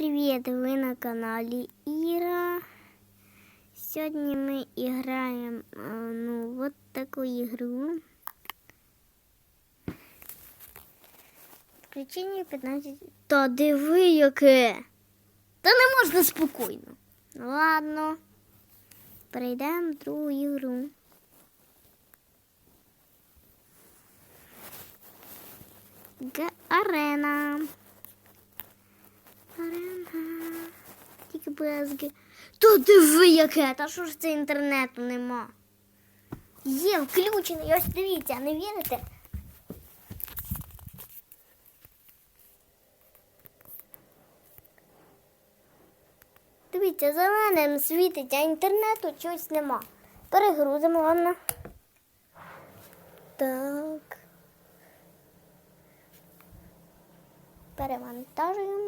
привіт! Ви на каналі Іра. Сьогодні ми граємо е, ну, вот таку ігру. Включення 15. Та диви яке! Та не можна спокійно. Ну ладно. Перейдемо в ігру. Г. Арена. Тільки без То диви яке, та що ж це інтернету нема? Є включений, ось дивіться, не вірите? Дивіться, зеленим світить, а інтернету чогось нема. Перегрузимо ладно. Так. Перевантажуємо.